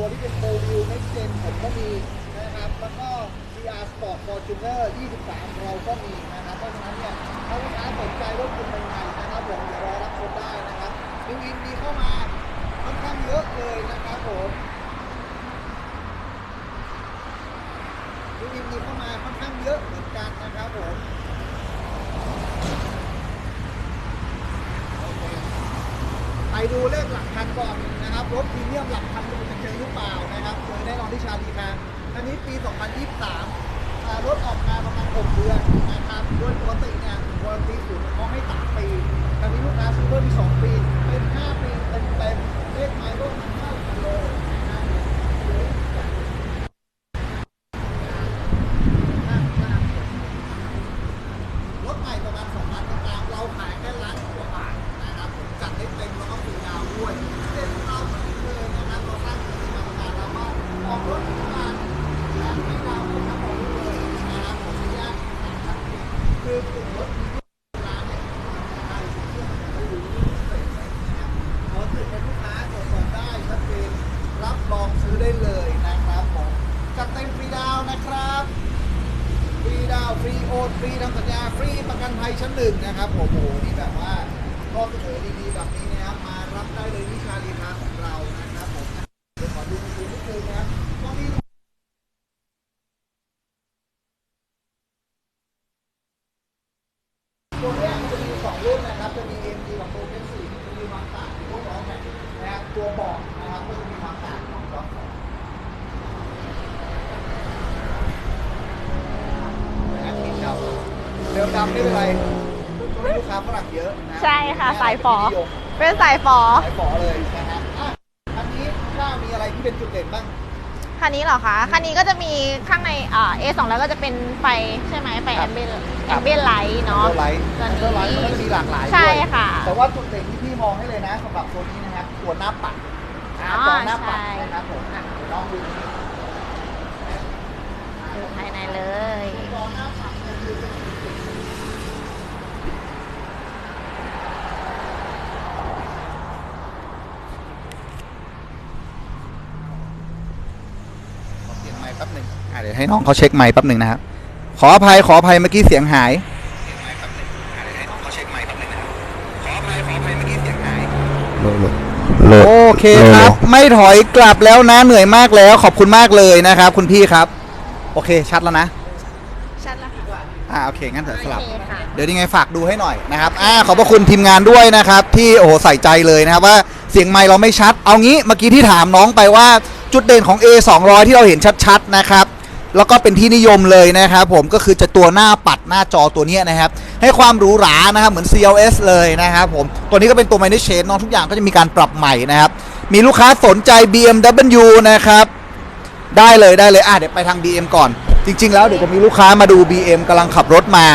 ตัวที่เป็นโฟวิว next gen ผมก็มีนะครับ แล้วก็ CR Sport Fortuner 23 เราก็มีนะครับ เพราะฉะนั้นเนี่ยถ้าลูกค้าสนใจรถคุณใหม่ๆนะครับผมอย่ารอรับชมได้นะครับนิวอินมีเข้ามา ค่อนข้างเยอะเลยนะครับผมนิวอินมีเข้ามาค่อนข้างเยอะเหมือนกันนะครับผมโอเคไป ดูเลขหลักพันก่อนนะครับรถพรีเมียมหลักพันดูจะเจอหรือเปล่านะครับเจอแน่นอนที่ชาลีมาอันนี้ปี 2023 รถออกมาประมาณ 6 เดือนนะครับโดยปกติเนี่ยวอร์ตีศูนย์เขาให้3ปีแต่นี้ลูกค้าซื้อเพิ่มอีก2ปี เป็น 5 ปีเต็มๆเลขไม้รถมันเท่ากันเลยนะครับรถใหม่ประมาณ2ล้านกลางๆเราขายแค่ล้านกว่าบาทนะครับผมจัดได้เต็มแล้วก็ฟรีดาวน์ด้วยเส้นของเราแบบนี้เลยนะครับเราสร้างกิจกรรมการแล้วก็ออกรถทุกวันและฟรีดาวน์เลยครับผมเลยนะครับผมอนุญาตนะครับคือกลุ่มรถมีร้านเนี่ยขายสินเชื่อมันไม่รู้เสร็จเลยนะครับขอถือเป็นลูกค้าตรวจสอบได้ชัดเจนรับรองซื้อได้เลยนะครับผมจัดเต็มฟรีดาวน์นะครับ ฟรีดาวน์ฟรีโอนฟรีทำสัญญาฟรีประกันภัย ชั้นหนึ่งนะครับผมโอ้โหนี่แบบว่าก็เสนอดีๆแบบนี้นะครับมารับได้เลยที่ชาลีพาของเรานะครับผมเดี๋ยวขอดูมือถือนิดนึงนะครับก็มีตัวเนี้ยจะมีสองรุ่นนะครับจะมี AMG กับ Pro X4 จะมีความต่างพวกล้อแม็กซ์นะครับตัวเบอกนะครับก็จะมีความต่างของล้อแม็กซ์ นะครับสีดำเดิมดำไม่เป็นไรช่วงนี้ ลูกค้าฝรั่งเยอะนะใช่ค่ะสายฝอนิยมเป็นสายฝอ สายฝอเลยนะฮะอะอันนี้ถ้ามีอะไรที่เป็นจุดเด่นบ้าง คันนี้เหรอคะ คันนี้ก็จะมีข้างในอ่า A2 แล้วก็จะเป็นไฟใช่ไหมไฟคแอรับมเบียนคแอรับมเบียนไลท์เนาะไลท์ตัวนี้เตอร์ไลท์มันก็จะมีหลากหลายด้วยใช่ค่ะแต่ว่าจุดเด่นที่พี่มองให้เลยนะสำหรับตัวนี้นะครับตัวหน้าปัดอ่าอ๋อจอหน้าปัดใช่ นะครับผมอะเดี๋ยวลองดูนี้ดูภายในเลยจอหน้าปัดเนี่ยคือเป็นจุดเด่นขอเปลี่ยนไมค์แป๊บหนึ่งอะเดี๋ยวให้น้องเขาเช็คไมค์แป๊บหนึ่งนะครับขออภัยขออภัยเมื่อกี้เสียงหายโอเคครับ ไม่ถอยกลับแล้วนะเหนื่อยมากแล้วขอบคุณมากเลยนะครับ คุณพี่ครับ โอเคชัดแล้วนะ ชัดแล้วค่ะอ่าโอเคงั้นเถอะสลับโอเคค่ะเดี๋ยวยังไงฝากดูให้หน่อยนะครับอ่าขอบพระคุณทีมงานด้วยนะครับ ที่โอ้โหใส่ใจเลยนะครับว่าเสียงไมค์เราไม่ชัด เอางี้เมื่อกี้ที่ถามน้องไปว่าจุดเด่นของ A 2 0 0ที่เราเห็นชัดๆนะครับ แล้วก็เป็นที่นิยมเลยนะครับผมก็คือจะตัวหน้าปัดหน้าจอตัวนี้นะครับ ให้ความหรูหรานะครับเหมือน CLS เลยนะครับผมตัวนี้ก็เป็นตัว Minor Change เน้องทุกอย่างก็จะมีการปรับใหม่นะครับ มีลูกค้าสนใจ BMW นะครับ ได้เลยได้เลยอะเดี๋ยวไปทาง BM ก่อน จริง ๆ แล้วเดี๋ยวจะมีลูกค้ามาดู BM กำลังขับรถมา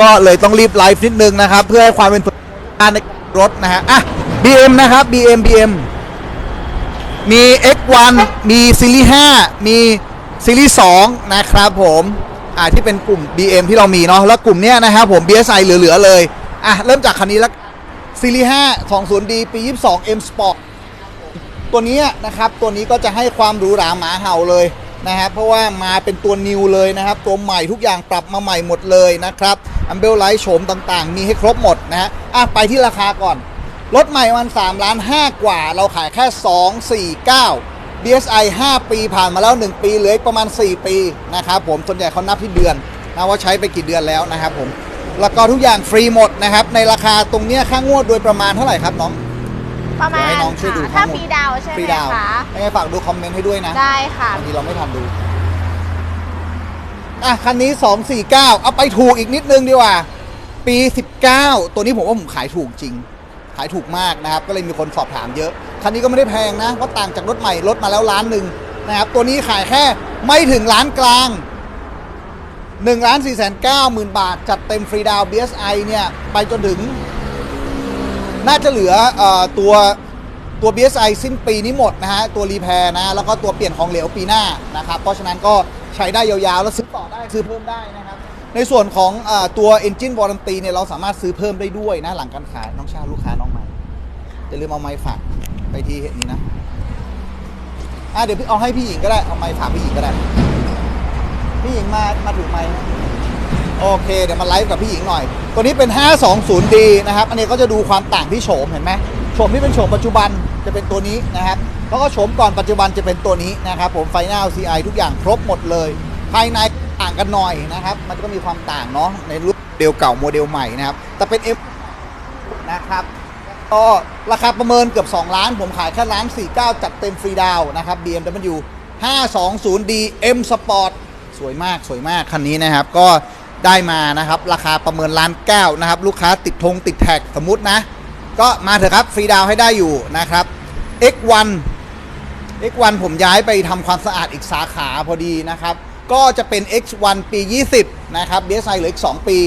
ก็เลยต้องรีบไลฟ์นิดนึงนะครับ เพื่อให้ความเป็นผลงานในรถนะฮะอะ BM นะครับ BM BM มี X1 มีซีรีส์5มี ซีรีส์2นะครับผมอ่าที่เป็นกลุ่ม BM ที่เรามีเนาะแล้วกลุ่มเนี้ยนะครับผม BSI เหลือ ๆ เลยอะเริ่มจากคันนี้แล้วซีรีส์5 20D ปี 22 M Sport ตัวนี้นะครับตัวนี้ก็จะให้ความหรูหราหมาเห่าเลยนะครับเพราะว่ามาเป็นตัวนิวเลยนะครับ ตัวใหม่ทุกอย่างปรับมาใหม่หมดเลยนะครับอัมเบลไลท์โฉมต่างๆ มีให้ครบหมดนะฮะอะไปที่ราคาก่อน รถใหม่มัน3ล้าน5กว่า เราขายแค่ 2 4 9 DSI 5 ปีผ่านมาแล้ว 1 ปีเหลืออีกประมาณ 4 ปีนะครับผมส่วนใหญ่เขานับที่เดือนนะว่าใช้ไปกี่เดือนแล้วนะครับผมแล้วก็ทุกอย่างฟรีหมดนะครับในราคาตรงเนี้ยค่างวดโดยประมาณเท่าไหร่ครับน้อง ประมาณเดี๋ยวให้น้องช่วยดูค่ะข้ถ้าอมูลฟรีดาวน์ใช่ฟรีไหมดาวน์คะยังไงฝากดูคอมเมนต์ให้ด้วยนะ ได้ค่ะ บางทีเราไม่ทันดู อะ คันนี้ 249 เอาไปถูกอีกนิดนึงดีกว่า ปี 19 ตัวนี้ผมว่าผมขายถูกจริง ขายถูกมากนะครับ ก็เลยมีคนสอบถามเยอะ คันนี้ก็ไม่ได้แพงนะเพราะต่างจากรถใหม่ลดมาแล้วล้านหนึ่งนะครับ ตัวนี้ขายแค่ไม่ถึงล้านกลาง1ล้าน4 9 0 0 0 0บาท จัดเต็มฟรีดาว BSI เนี่ย ไปจนถึง น่าจะเหลืออตัวตัว BSI สิ้นปีนี้หมดนะฮะ ตัวรีแพร์นะ แล้วก็ตัวเปลี่ยนของเหลวปีหน้านะครับ เพราะฉะนั้นก็ใช้ได้ยาวๆ แล้วซื้อต่อได้ซื้อเพิ่มได้นะครับ ในส่วนของอตัว Engine Warranty เนี่ยเราสามารถซื้อเพิ่มได้ด้วยนะ หลังการขายน้องชาลูกค้าน้องใหม่อย่าลืมเอาไม้ฝาก ไปที่นี้นะอะเดี๋ยวพี่เอาให้พี่หญิงก็ได้ เอาไม้ฝากพี่หญิงก็ได้ พี่หญิงมามาถือไม้โอเคเดี๋ยวมาไลฟ์กับพี่หญิงหน่อย ตัวนี้เป็น 520D นะครับ อันนี้ก็จะดูความต่างที่โฉมเห็นไหมโฉมที่เป็นโฉมปัจจุบันจะเป็นตัวนี้นะครับแล้วก็โฉมก่อนปัจจุบันจะเป็นตัวนี้นะครับผมไฟหน้า LCI ทุกอย่างครบหมดเลย ภายในต่างกันหน่อยนะครับ มันก็มีความต่างเนาะในรุ่นเดลเก่าโมเดลใหม่นะครับ แต่เป็น M นะครับ ก็ราคาประเมินเกือบ 2 ล้าน ผมขายแค่ล้าน 49 จัดเต็มฟรีดาวนะครับ BMW 520D M Sport สวยมากสวยมากคันนี้นะครับ ก็ได้มานะครับ ราคาประเมินล้านเก้านะครับ ลูกค้าติดธงติดแท็กสมมุตินะ ก็มาเถอะครับฟรีดาวให้ได้อยู่นะครับ X1 X1 ผมย้ายไปทำความสะอาดอีกสาขาพอดีนะครับ ก็จะเป็น X1 ปี 20 นะครับ DSi เหลืออีก 2 ปี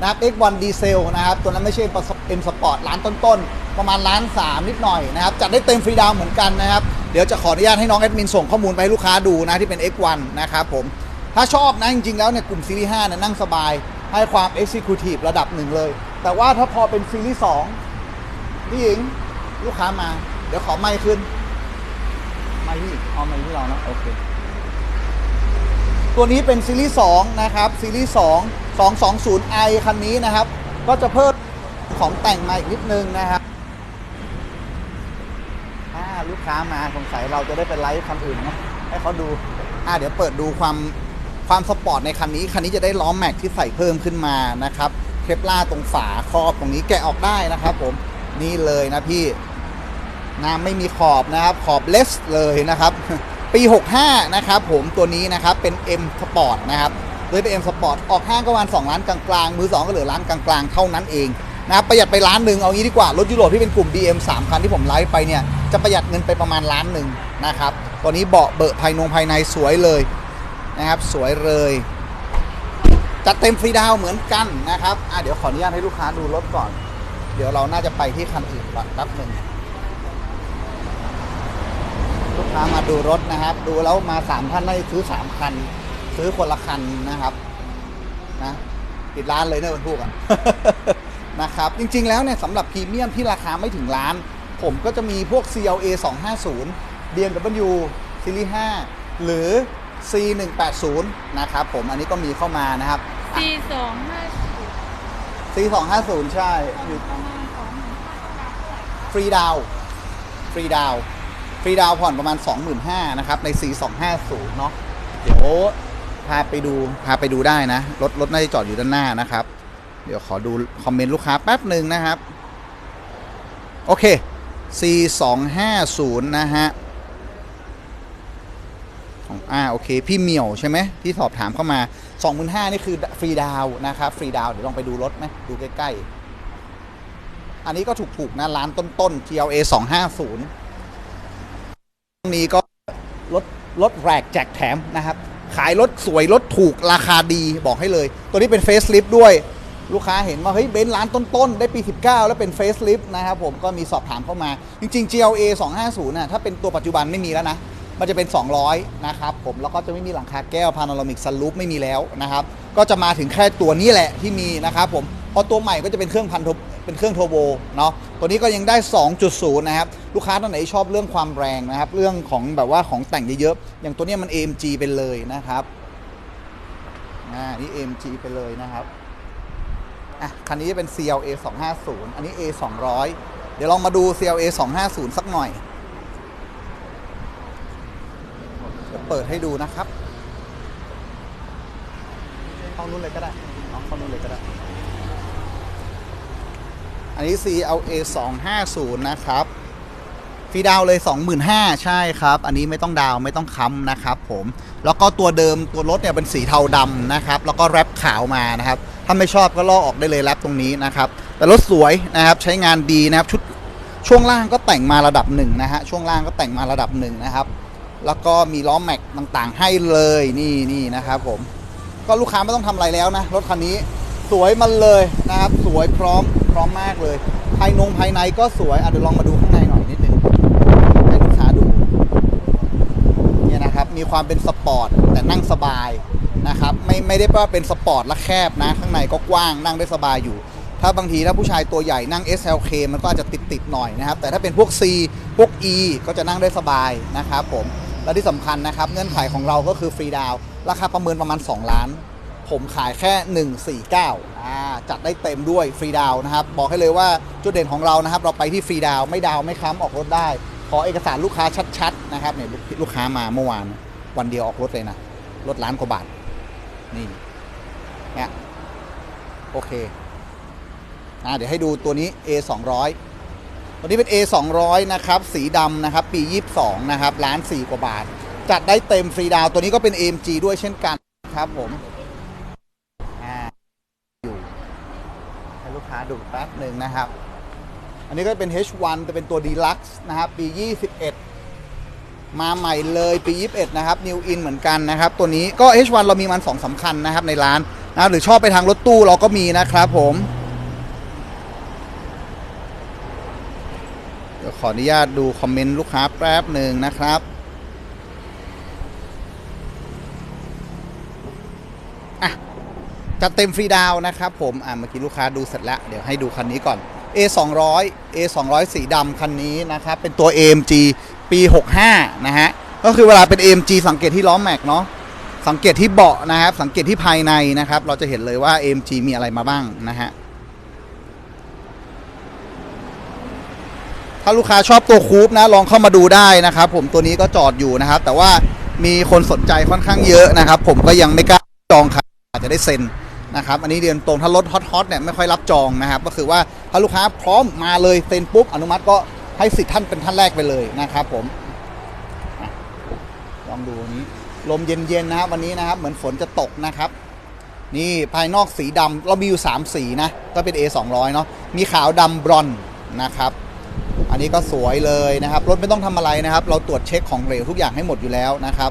นะครับ X1 ดีเซลนะครับ ตัวนั้นไม่ใช่ M Sport ล้านต้นๆ ประมาณล้านสามนิดหน่อยนะครับ จัดได้เต็มฟรีดาวเหมือนกันนะครับ เดี๋ยวจะขออนุญาตให้น้องแอดมินส่งข้อมูลไปให้ลูกค้าดูนะที่เป็น X1 นะครับผม ถ้าชอบนะจริงๆแล้วเนี่ยกลุ่มซีรีส์5เนี่ยนั่งสบาย ให้ความ Executive ระดับหนึ่งเลย แต่ว่าถ้าพอเป็นซีรีส์2พี่หญิงลูกค้ามา เดี๋ยวขอไมค์ขึ้น ไม่พี่เอาไม่ที่เรานะโอเค ตัวนี้เป็นซีรีส์2นะครับซีรีส์2 220i คันนี้นะครับ ก็จะเพิ่มของแต่งมาอีกนิดนึงนะครับอ่าลูกค้ามาสงสัยเราจะได้เป็นไลฟ์คันอื่นนะให้เขาดูอ่าเดี๋ยวเปิดดูความความสปอร์ตในคันนี้ คันนี้จะได้ล้อแม็กที่ใส่เพิ่มขึ้นมานะครับเคปล่าตรงฝาครอบตรงนี้แกะออกได้นะครับ ผมนี่เลยนะพี่น้ำไม่มีขอบนะครับ ขอบเลสเลยนะครับ ปี 65 นะครับ ผมตัวนี้นะครับเป็น M Sport นะครับ เลยเป็น M Sport ออกห้างก็ประมาณ2ล้านกลางๆมือ2ก็เหลือล้านกลางๆเท่านั้นเองนะครับประหยัดไปล้านหนึ่งเอางี้ดีกว่ารถยุโรปที่เป็นกลุ่ม BM 3คันที่ผมไลฟ์ไปเนี่ยจะประหยัดเงินไปประมาณล้านหนึ่งนะครับตัวนี้เบาะเบอะภายนงภายในสวยเลยนะครับสวยเลยจัดเต็มฟรีดาวเหมือนกันนะครับอะเดี๋ยวขออนุญาตให้ลูกค้าดูรถก่อน เดี๋ยวเราน่าจะไปที่คันอื่นก่อนแป๊บหนึ่งลูกค้ามาดูรถนะครับ ดูแล้วมาสามท่านได้ซื้อสามคัน ซื้อคนละคันนะครับนะปิดร้านเลยเนอะบรรทุกอะนะครับจริงๆแล้วเนี่ยสำหรับพรีเมียมที่ราคาไม่ถึงล้าน ผมก็จะมีพวก CLA 250 BMW Series 5หรือ C 1 8 0นะครับผมอันนี้ก็มีเข้ามานะครับสี่สองห้า C 2 5 0ใช่อยู่ประมาณสองฟรีดาวน์ฟรีดาวน์ฟรีดาวน์ผ่อนประมาณ 25,000นะครับใน C 2 5 0เนาะเดี๋ยว พาไปดูพาไปดูได้นะ รถรถน่าจะจอดอยู่ด้านหน้านะครับ เดี๋ยวขอดูคอมเมนต์ลูกค้าแป๊บหนึ่งนะครับ โอเค C 2 5 0 นะฮะของอ่าโอเค พี่เหมียวใช่ไหมที่สอบถามเข้ามา 25,000นี่คือฟรีดาวน์นะครับ ฟรีดาวเดี๋ยวลองไปดูรถไหมดูใกล้ๆ อันนี้ก็ถูกๆนะ ร้านต้นๆ TLA 250นี้ก็รถรถแรกแจกแถมนะครับ ขายรถสวยรถถูกราคาดีบอกให้เลย ตัวนี้เป็นเฟซลิฟด้วย ลูกค้าเห็นว่าเฮ้ยเบนซ์ร้านต้นๆ ได้ปี 19 แล้วเป็นเฟซลิฟนะครับผมก็มีสอบถามเข้ามา จริง ๆ GLA 250น่ะถ้าเป็นตัวปัจจุบันไม่มีแล้วนะ มันจะเป็น 200 นะครับผมแล้วก็จะไม่มีหลังคาแก้วพา n น r a มิกซันรูฟไม่มีแล้วนะครับก็จะมาถึงแค่ตัวนี้แหละที่มีนะครับผมพอตัวใหม่ก็จะเป็นเครื่องพันโท เป็นเครื่องโทโบเนาะตัวนี้ก็ยังได้ 2.0 นะครับ ลูกค้าท่านไหนชอบเรื่องความแรงนะครับ เรื่องของแบบว่าของแต่งเยอะๆ อย่างตัวนี้มัน AMG ไปเลยนะครับอ่านี่ AMG ไปเลยนะครับอะคันนี้จะเป็น CLA 250 อันนี้ A 200 เดี๋ยวลองมาดู CLA 250 สักหน่อยเดี๋ยวเปิดให้ดูนะครับห้องนู้นเลยก็ได้น้องห้องนู้นเลยก็ได้ อันนี้ CLA 250 นะครับฟรีดาวเลย 25,000 ใช่ครับ อันนี้ไม่ต้องดาวไม่ต้องค้ำนะครับผมแล้วก็ตัวเดิมตัวรถเนี่ยเป็นสีเทาดำนะครับ แล้วก็แรปขาวมานะครับ ถ้าไม่ชอบก็ลอกออกได้เลยแรปตรงนี้นะครับ แต่รถสวยนะครับใช้งานดีนะครับชุดช่วงล่างก็แต่งมาระดับหนึ่งนะฮะช่วงล่างก็แต่งมาระดับหนึ่งนะครับ แล้วก็มีล้อแม็กต่างๆ ให้เลยนี่นี่นะครับผมก็ลูกค้าไม่ต้องทำอะไรแล้วนะรถคันนี้สวยมันเลยนะครับ สวยพร้อม พร้อมมากเลย ภายนงภายในก็สวยอะเดี๋ยวลองมาดูข้างในหน่อยนิดนึงให้ลูกค้าดูเนี่ยนะครับมีความเป็นสปอร์ตแต่นั่งสบายนะครับไม่ไม่ได้ว่าเป็นสปอร์ตและแคบนะ ข้างในก็กว้างนั่งได้สบายอยู่ ถ้าบางทีถ้าผู้ชายตัวใหญ่นั่ง SLK มันก็อาจจะติดติดหน่อยนะครับ แต่ถ้าเป็นพวก C พวก E ก็จะนั่งได้สบายนะครับผมและที่สำคัญนะครับเงื่อนไขของเราก็คือฟรีดาวราคาประเมินประมาณ 2 ล้าน ผมขายแค่ 149อ่าจัดได้เต็มด้วยฟรีดาวนะครับ บอกให้เลยว่าจุดเด่นของเรานะครับ เราไปที่ฟรีดาวไม่ดาวไม่ค้ำออกรถได้ ขอเอกสารลูกค้าชัดๆนะครับเนี่ยลูกค้ามาเมื่อวานวันเดียวออกรถเลยนะรถล้านกว่าบาท นี่เนี่ยโอเคอ่าเดี๋ยวให้ดูตัวนี้ A 2 0 0ตัวนี้เป็น A 2 0 0นะครับ สีดำนะครับ ปี 22 นะครับล้านสี่กว่าบาท จัดได้เต็มฟรีดาว ตัวนี้ก็เป็น AMG ด้วยเช่นกันครับผมอ่าอยู่ให้ลูก ค้าดูแป๊บหนึ่งนะครับ อันนี้ก็เป็น H1 จะเป็นตัว Deluxe นะครับ ปี 21 มาใหม่เลยปี 21 นะครับ New In เหมือนกันนะครับ ตัวนี้ก็ H1 เรามีมันสองสำคัญนะครับในร้านนะหรือชอบไปทางรถตู้เราก็มีนะครับผมเดี๋ยวขออนุญาตดูคอมเมนต์ลูกค้าแป๊บหนึ่งนะครับ อะ จัดเต็มฟรีดาวนะครับผมอะเมื่อกี้ลูกค้าดูเสร็จแล้ว เดี๋ยวให้ดูคันนี้ก่อน A 2 0 0 A 2 0 0สีดำคันนี้นะครับ เป็นตัว AMG ปี 65 นะฮะ ก็คือเวลาเป็น AMG สังเกตที่ล้อแม็กเนาะสังเกตที่เบาะนะครับ สังเกตที่ภายในนะครับ เราจะเห็นเลยว่า AMG มีอะไรมาบ้างนะฮะถ้าลูกค้าชอบตัวคูปนะลองเข้ามาดูได้นะครับ ผมตัวนี้ก็จอดอยู่นะครับ แต่ว่ามีคนสนใจค่อนข้างเยอะนะครับ ผมก็ยังไม่กล้าจองครับอาจจะได้เซ็น นะครับอันนี้เรียนตรงถ้ารถฮอตๆเนี่ยไม่ค่อยรับจองนะครับก็คือว่าถ้าลูกค้าพร้อมมาเลยเซ็นปุ๊บอนุมัติก็ให้สิทธิ์ท่านเป็นท่านแรกไปเลยนะครับผมลองดูนี้ลมเย็นๆนะครับวันนี้นะครับเหมือนฝนจะตกนะครับ นี่ภายนอกสีดำเรามีอยู่ 3 สีนะ ก็เป็น A 2 0 0เนาะมีขาวดำบรอนนะครับ อันนี้ก็สวยเลยนะครับ รถไม่ต้องทำอะไรนะครับ เราตรวจเช็คของเหลวทุกอย่างให้หมดอยู่แล้วนะครับ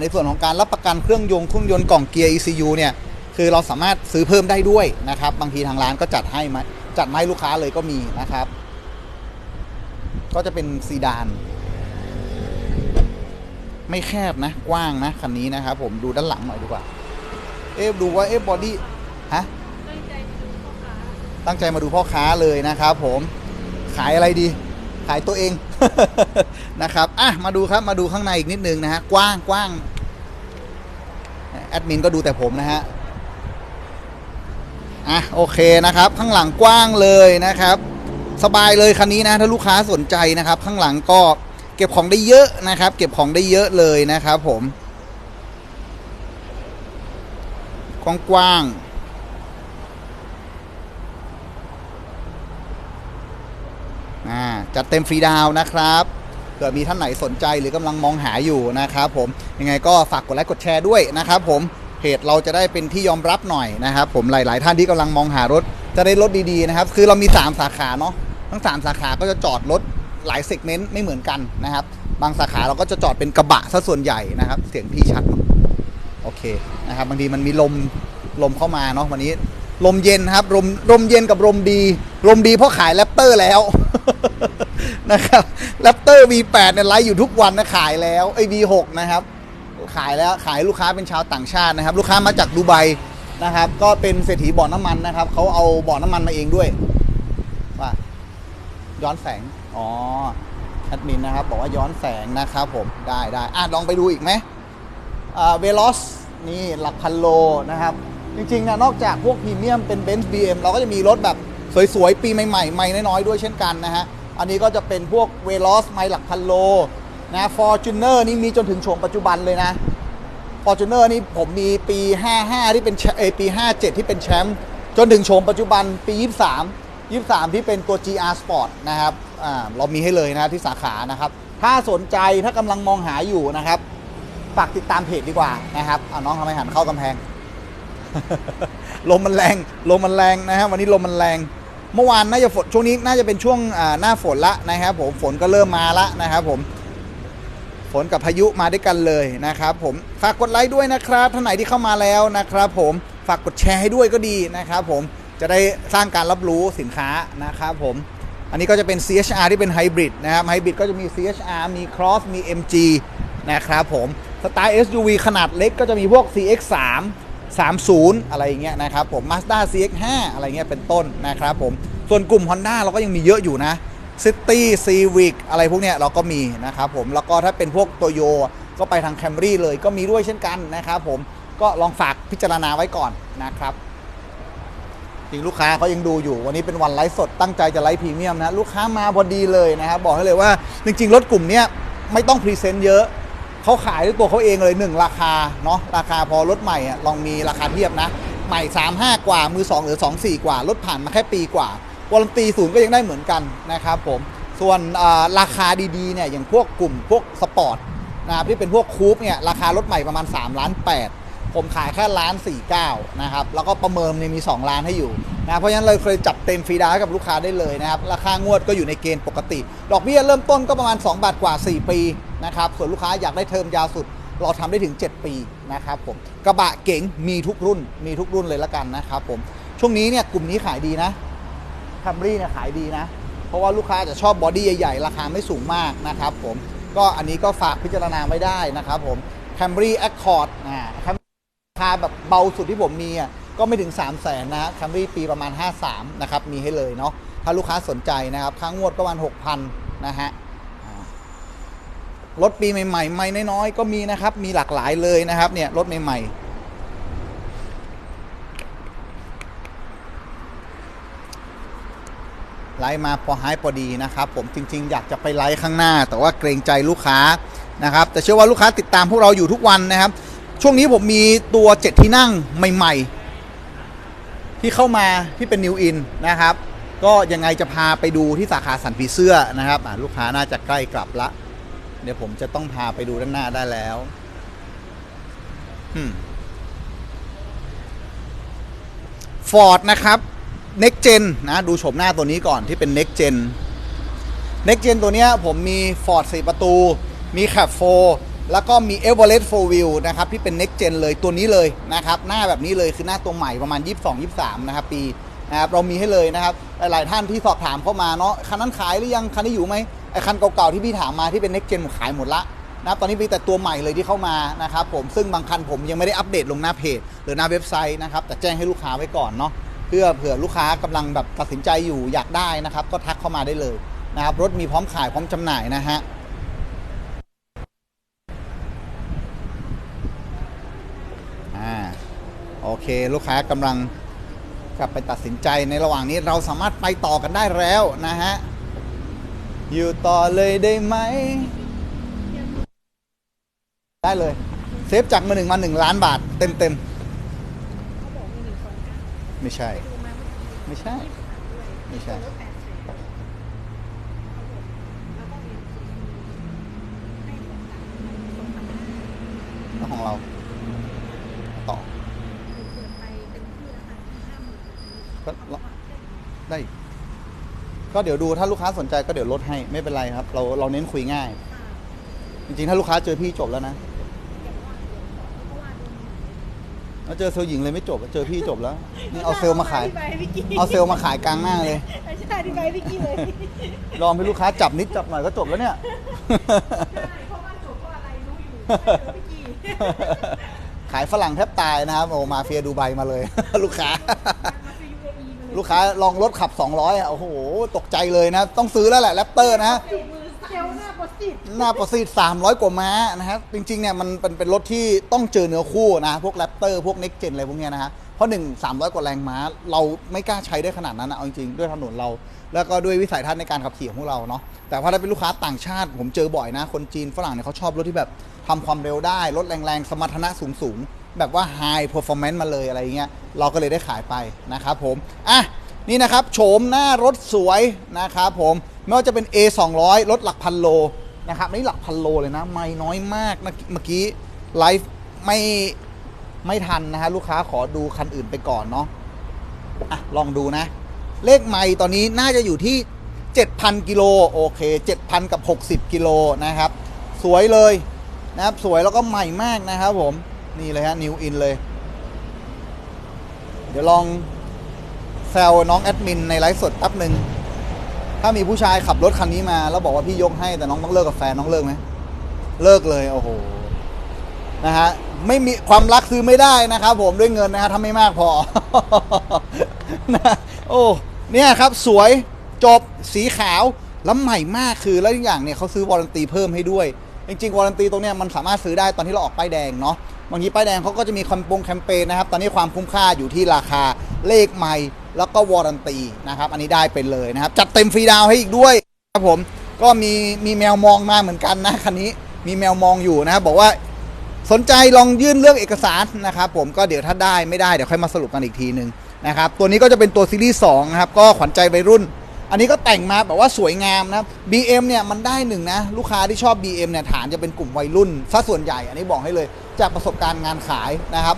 ในส่วนของการรับประกันเครื่องยนต์เครื่องยนต์กล่องเกียร์ ECU เนี่ย คือเราสามารถซื้อเพิ่มได้ด้วยนะครับ บางทีทางร้านก็จัดให้มาจัดมาให้ลูกค้าเลยก็มีนะครับ ก็จะเป็นซีดาน ไม่แคบนะ กว้างนะคันนี้นะครับ ผมดูด้านหลังหน่อยดีกว่า เอ๊ดูว่าเอ๊บอดี้ฮะตั้งใจมาดูพ่อค้าเลยนะครับผมขายอะไรดี ขายตัวเองนะครับอะมาดูครับมาดูข้างในอีกนิดนึงนะฮะกว้างกว้างแอดมินก็ดูแต่ผมนะฮะ อะโอเคนะครับ ข้างหลังกว้างเลยนะครับ สบายเลยคันนี้นะถ้าลูกค้าสนใจนะครับ ข้างหลังก็เก็บของได้เยอะนะครับ เก็บของได้เยอะเลยนะครับ ผมกว้างๆอ่าจัดเต็มฟรีดาวนะครับเผื่อมีท่านไหนสนใจหรือกำลังมองหาอยู่นะครับผมยังไงก็ฝากกดไลค์กดแชร์ด้วยนะครับผม จเราจะได้เป็นที่ยอมรับหน่อยนะครับ ผมหลาย ๆ ท่านที่กำลังมองหารถจะได้รถดี ๆ นะครับ คือเรามี 3 สาขาเนาะทั้ง 3 สาขาก็จะจอดรถหลายเซกเมนต์ไม่เหมือนกันนะครับ บางสาขาเราก็จะจอดเป็นกระบะซะส่วนใหญ่นะครับ เสียงพี่ชัดโอเคนะครับบางทีมันมีลมลมเข้ามาเนาะวันนี้ลมเย็นครับลมลมเย็นกับลมดีลมดีเพราะขายแรปเตอร์แล้วนะครับแรปเตอร์ V8 เนี่ยไลฟ์อยู่ทุกวันนะขายแล้วไอ้ V6 นะครับ ขายแล้วขายลูกค้าเป็นชาวต่างชาตินะครับ ลูกค้ามาจากดูไบนะครับ ก็เป็นเศรษฐีบ่อน้ำมันนะครับเขาเอาบ่อน้ำมันมาเองด้วยว่าย้อนแสงอ๋อแอดมินนะครับบอกว่าย้อนแสงนะครับผมได้ได้อะลองไปดูอีกไหมเวลอสนี่หลักพันโลนะครับ จริงๆนะนอกจากพวกพรีเมียมเป็น Benz BM เราก็จะมีรถแบบสวยๆ ปีใหม่ๆ ใหม่น้อยๆ ด้วยเช่นกันนะฮะ อันนี้ก็จะเป็นพวกเวลอสไมล์หลักพันโล นะฟอร์จูเนอร์นี่มีจนถึงโฉมปัจจุบันเลยนะฟอร์จูเนอร์นี่ผมมีปี 55 ที่เป็นเอปี 57 ที่เป็นแชมป์จนถึงโฉมปัจจุบันปี 23 23 ที่เป็นตัว GR Sport นะครับอ่าเรามีให้เลยนะที่สาขานะครับ ถ้าสนใจถ้ากำลังมองหาอยู่นะครับฝากติดตามเพจดีกว่านะครับเอาน้องทำไมหันเข้ากำแพง ลมมันแรงลมมันแรงนะครับวันนี้ลมมันแรง เมื่อวานน่าจะฝนช่วงนี้น่าจะเป็นช่วงหน้าฝนละนะครับผมฝนก็เริ่มมาละนะครับผม ฝนกับพายุมาด้วยกันเลยนะครับผมฝากกดไลค์ด้วยนะครับท่านไหนที่เข้ามาแล้วนะครับ ผมฝากกดแชร์ให้ด้วยก็ดีนะครับ ผมจะได้สร้างการรับรู้สินค้านะครับผมอันนี้ก็จะเป็น CHR ที่เป็นไฮบริดนะครับไฮบริดก็จะมี CHR มี Cross มี MG นะครับผมสไตล์ SUV ขนาดเล็กก็จะมีพวก CX3 30 อะไรอย่างเงี้ยนะครับผม Mazda CX5 อะไรเงี้ยเป็นต้นนะครับผม ส่วนกลุ่ม Honda เราก็ยังมีเยอะอยู่นะ City Civic อะไรพวกเนี้ยเราก็มีนะครับผมแล้วก็ถ้าเป็นพวกโตโยก็ไปทาง Camry เลยก็มีด้วยเช่นกันนะครับผมก็ลองฝากพิจารณาไว้ก่อนนะครับจริงลูกค้าเขายังดูอยู่ วันนี้เป็นวันไลฟ์สดตั้งใจจะไลฟ์พรีเมียมนะ ลูกค้ามาพอดีเลยนะครับ บอกให้เลยว่า จริง ๆ รถกลุ่มเนี้ยไม่ต้องพรีเซนต์เยอะเขาขายด้วยตัวเขาเองเลย 1 ราคาเนาะราคาพอรถใหม่อะลองมีราคาเทียบนะ ใหม่ 3 5 กว่ามือ 2 หรือ 2 4 กว่า รถผ่านมาแค่ปีกว่า วารันตีศูนย์ก็ยังได้เหมือนกันนะครับผมส่วนราคาดีๆเนี่ยอย่างพวกกลุ่มพวกสปอร์ตนะครับที่เป็นพวกคูปเนี่ยราคารถใหม่ประมาณ3ล้าน8ผมขายแค่ล้านสี่เก้านะครับแล้วก็ประเมินเนี่ยมี 2 ล้านให้อยู่นะเพราะฉะนั้นเราเคยจับเต็มฟรีดาวกับลูกค้าได้เลยนะครับราคางวดก็อยู่ในเกณฑ์ปกติ ดอกเบี้ยเริ่มต้นก็ประมาณ 2 บาทกว่า 4 ปีนะครับส่วนลูกค้าอยากได้เทอมยาวสุดเราทำได้ถึง 7 ปีนะครับผมกระบะเก๋งมีทุกรุ่นมีทุกรุ่นเลยละกันนะครับผมช่วงนี้เนี่ยกลุ่มนี้ขายดีนะ คัมรี่เนี่ยขายดีนะ เพราะว่าลูกค้าจะชอบบอดี้ใหญ่ๆ ราคาไม่สูงมากนะครับผมก็อันนี้ก็ฝากพิจารณาไว้ได้นะครับผม Camry Accord นะราคาแบบเบาสุดที่ผมมีอะก็ไม่ถึง 3 0 0แสนนะ Camry ปีประมาณ 53 นะครับ มีให้เลยเนาะถ้าลูกค้าสนใจนะครับค่างวดประมาณ 6,000 นะฮะรถปีใหม่ๆใหม่น้อยๆ ก็มีนะครับ มีหลากหลายเลยนะครับเนี่ยรถใหม่ๆ ไลฟ์มาพอหายพอดีนะครับ ผมจริง ๆ อยากจะไปไลฟ์ข้างหน้า แต่ว่าเกรงใจลูกค้านะครับ แต่เชื่อว่าลูกค้าติดตามพวกเราอยู่ทุกวันนะครับ ช่วงนี้ผมมีตัวเจ็ดที่นั่งใหม่ ๆ ที่เข้ามาที่เป็นนิวอินนะครับ ก็ยังไงจะพาไปดูที่สาขาสันผีเสื้อนะครับลูกค้าน่าจะใกล้กลับละ เดี๋ยวผมจะต้องพาไปดูด้านหน้าได้แล้วฟอร์ดนะครับ Next Gen นะดูโฉมหน้าตัวนี้ก่อนที่เป็น Next Gen Next Gen ตัวเนี้ยผมมี Ford 4 ประตู มี Cab 4 แล้วก็มี Everest 4 Wheel นะครับที่เป็น Next Gen เลยตัวนี้เลยนะครับหน้าแบบนี้เลยคือหน้าตัวใหม่ประมาณ 22-23 นะครับปีนะครับเรามีให้เลยนะครับหลายๆท่านที่สอบถามเข้ามาเนาะคันนั้นขายหรือยังคันนี้อยู่ไหมไอคันเก่าๆที่พี่ถามมาที่เป็น Next Gen ผมขายหมดละนะตอนนี้มีแต่ตัวใหม่เลยที่เข้ามานะครับผมซึ่งบางคันผมยังไม่ได้อัปเดตลงหน้าเพจ หรือหน้าเว็บไซต์นะครับแต่แจ้งให้ลูกค้าไว้ก่อนเนาะ พื่อเผื่อลูกค้ากำลังแบบตัดสินใจอยู่อยากได้นะครับ ก็ทักเข้ามาได้เลยนะครับรถมีพร้อมขายพร้อมจำหน่ายนะฮะอ่าโอเคลูกค้ากำลังกลับไปตัดสินใจในระหว่างนี้เราสามารถไปต่อกันได้แล้วนะฮะ อยู่ต่อเลยได้ไหม ได้เลย เซฟจากมาหนึ่งมาหนึ่งล้านบาทเต็มเต็มๆ ไม่ใช่ ไม่ใช่ ไม่ใช่ ของเรา ต่อ ก็ได้ ก็เดี๋ยวดูถ้าลูกค้าสนใจก็เดี๋ยวลดให้ไม่เป็นไรครับ เราเราเน้นคุยง่าย จริงๆ ถ้าลูกค้าเจอพี่จบแล้วนะ แล้วเจอเซลล์หญิงเลยไม่จบอะเจอพี่จบแล้วนี่เอาเซลล์มาขายอธิบให้พี่กี้เอาเซลล์มาขายกลางหน้าเลยไม่ใช่อธิบายให้พี่กี้เลยลองให้ลูกค้าจับนิดจับหน่อยก็จบแล้วเนี่ยเพราะว่าจบก็อะไรรู้อยู่เดี๋ยวพี่กี้ขายฝรั่งแทบตายนะครับโอ้มาเฟียดูไบมาเลย ลูกค้ามาซื้อ UAE มาเลยลูกค้าลองรถขับ 200อะโอ้โห ตกใจเลยนะ ต้องซื้อแล้วแหละแรปเตอร์นะ สิตหน้าประสิทธิ์300 กว่าม้านะครับจริงๆเนี่ยมันเป็นเป็นรถที่ต้องเจอเนื้อคู่นะพวกแรปเตอร์พวกเน็กเจนอะไรพวกเนี้ยนะฮะเพราะหนึ่ง300 กว่าแรงม้า เราไม่กล้าใช้ได้ขนาดนั้นนะเอาจริงๆด้วยถนนเรา แล้วก็ด้วยวิสัยทัศน์ในการขับขี่ของพวกเราเนาะแต่ว่าถ้าเป็นลูกค้าต่างชาติ ผมเจอบ่อยนะ คนจีนฝรั่งเนี่ยเขาชอบรถที่แบบทำความเร็วได้รถแรงๆ สมรรถนะสูงๆ แบบว่า high performance มาเลยอะไรเงี้ยเราก็เลยได้ขายไปนะครับผมอะนี่นะครับโฉมหน้ารถสวยนะครับผมไม่ว่าจะเป็น A 2 0 0รถหลักพันโล นะครับนี่หลักพันโลเลยนะ ไม่น้อยมากนะเมื่อกี้ไลฟ์ไม่ไม่ทันนะฮะลูกค้าขอดูคันอื่นไปก่อนเนาะอะลองดูนะ เลขไม่ตอนนี้น่าจะอยู่ที่ 7,000 กิโลโอเค 7,000 กับ 60 กิโลนะครับ สวยเลยนะครับสวยแล้วก็ใหม่มากนะครับผม นี่เลยฮะนิวอินเลย เดี๋ยวลองแซวน้องแอดมินในไลฟ์สดแป๊บหนึ่ง ถ้ามีผู้ชายขับรถคันนี้มาแล้วบอกว่าพี่ยกให้แต่น้องต้องเลิกกับแฟนน้องเลิกไหมเลิกเลยโอ้โหนะฮะไม่มีความรักซื้อไม่ได้นะครับผมด้วยเงินนะฮะถ้าไม่มากพอนะโอ้เนี่ยครับสวยจบสีขาวแล้วใหม่มากคือแล้วอีกอย่างเนี่ยเขาซื้อวอร์นตีเพิ่มให้ด้วย จริงๆวอร์นตีตรงเนี้ยมันสามารถซื้อได้ตอนที่เราออกป้ายแดงเนาะบางทีป้ายแดงเขาก็จะมีคอมปงแคมเปญนะครับ ตอนนี้ความคุ้มค่าอยู่ที่ราคาเลขไม่ แล้วก็วอร์ันตีนะครับ อันนี้ได้ไปเลยนะครับ จัดเต็มฟรีดาวให้อีกด้วยครับผม ก็มีมีแมวมองมาเหมือนกันนะคันนี้มีแมวมองอยู่นะครับบอกว่าสนใจลองยื่นเรื่องเอกสารนะครับผมก็เดี๋ยวถ้าได้ไม่ได้เดี๋ยวค่อยมาสรุปกันอีกทีหนึ่งนะครับตัวนี้ก็จะเป็นตัวซีรีส์2นะครับก็ขวัญใจวัยรุ่น อันนี้ก็แต่งมาแบบว่าสวยงามนะครับ BM เนี่ยมันได้หนึ่งนะลูกค้าที่ชอบ BM เนี่ยฐานจะเป็นกลุ่มวัยรุ่นซะส่วนใหญ่ อันนี้บอกให้เลยจากประสบการณ์งานขายนะครับ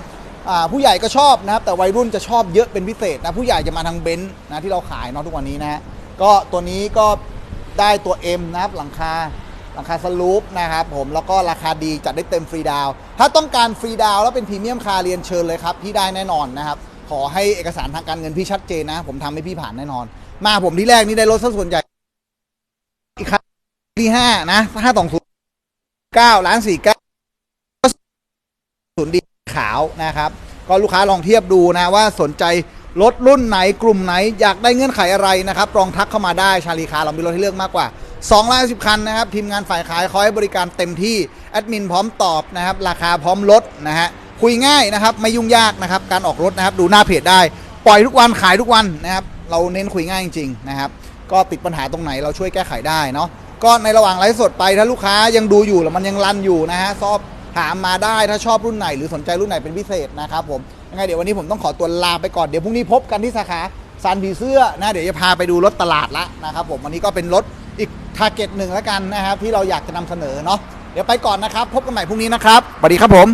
ผู้ใหญ่ก็ชอบนะครับแต่วัยรุ่นจะชอบเยอะเป็นพิเศษนะผู้ใหญ่จะมาทางเบนซ์นะที่เราขายเนาะทุกวันนี้นะฮะก็ตัวนี้ก็ได้ตัว M นะครับหลังคาราคาสลูปนะครับผมแล้วก็ราคาดีจัดได้เต็มฟรีดาว ถ้าต้องการฟรีดาวแล้วเป็นพรีเมียมคาร์เรียนเชิญเลยครับ พี่ได้แน่นอนนะครับ ขอให้เอกสารทางการเงินพี่ชัดเจนนะ ผมทำให้พี่ผ่านแน่นอน มาผมที่แรกนี่ได้รถซะส่วนใหญ่อีกคันที่ห้านะห้าสองศูนย์เก้าล้านสี่เก้าศูนย์ดี ขาวนะครับ ก็ลูกค้าลองเทียบดูนะว่าสนใจรถรุ่นไหนกลุ่มไหนอยากได้เงื่อนไขอะไรนะครับลองทักเข้ามาได้ชาลีคาร์เรามีรถให้เลือกมากกว่า2ล้านสิบคันนะครับ ทีมงานฝ่ายขายคอยบริการเต็มที่แอดมินพร้อมตอบนะครับ ราคาพร้อมลดนะฮะคุยง่ายนะครับ ไม่ยุ่งยากนะครับ การออกรถนะครับ ดูหน้าเพจได้ ปล่อยทุกวันขายทุกวันนะครับ เราเน้นคุยง่ายจริงๆนะครับ ก็ติดปัญหาตรงไหนเราช่วยแก้ไขได้เนาะก็ในระหว่างไลฟ์สดไปถ้าลูกค้ายังดูอยู่แล้วมันยังรันอยู่นะฮะซอบ ถามมาได้ถ้าชอบรุ่นไหน หรือสนใจรุ่นไหนเป็นพิเศษนะครับผมยังไงเดี๋ยววันนี้ผมต้องขอตัวลาไปก่อนเดี๋ยวพรุ่งนี้พบกันที่สาขาซันผีเสื้อนะเดี๋ยวจะพาไปดูรถตลาดละนะครับผมวันนี้ก็เป็นรถอีกทาร์เก็ตหนึ่งแล้วกันนะครับที่เราอยากจะนำเสนอเนาะเดี๋ยวไปก่อนนะครับ พบกันใหม่พรุ่งนี้นะครับสวัสดีครับผม